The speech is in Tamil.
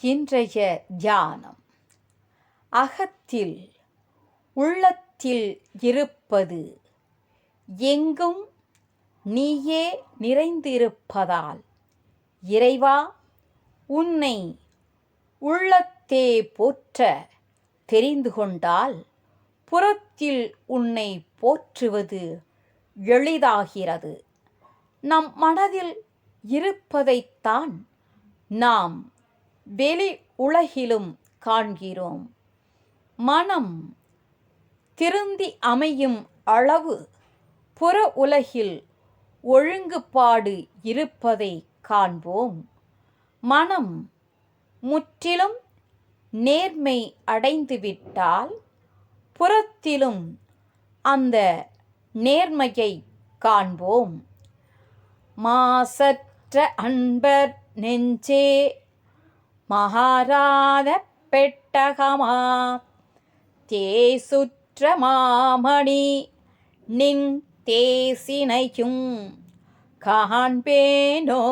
இன்றைய தியானம். அகத்தில் உள்ளத்தில் இருப்பது எங்கும் நீயே நிறைந்திருப்பதால் இறைவா உன்னை உள்ளத்தே போற்ற தெரிந்து கொண்டால் புறத்தில் உன்னை போற்றுவது எளிதாகிறது. நம் மனதில் இருப்பதைத்தான் நாம் வெளி உலகிலும் காண்கிறோம். மனம் திருந்தி அமையும் அளவு புற உலகில் ஒழுங்குபாடு இருப்பதை காண்போம். மனம் முற்றிலும் நேர்மை அடைந்துவிட்டால் புறத்திலும் அந்த நேர்மையை காண்போம். மாசற்ற அன்பர் நெஞ்சே மகாராத பெட்டகமா? தேசுற்ற மாமணி நின் தேசினையும் காண்பேனோ?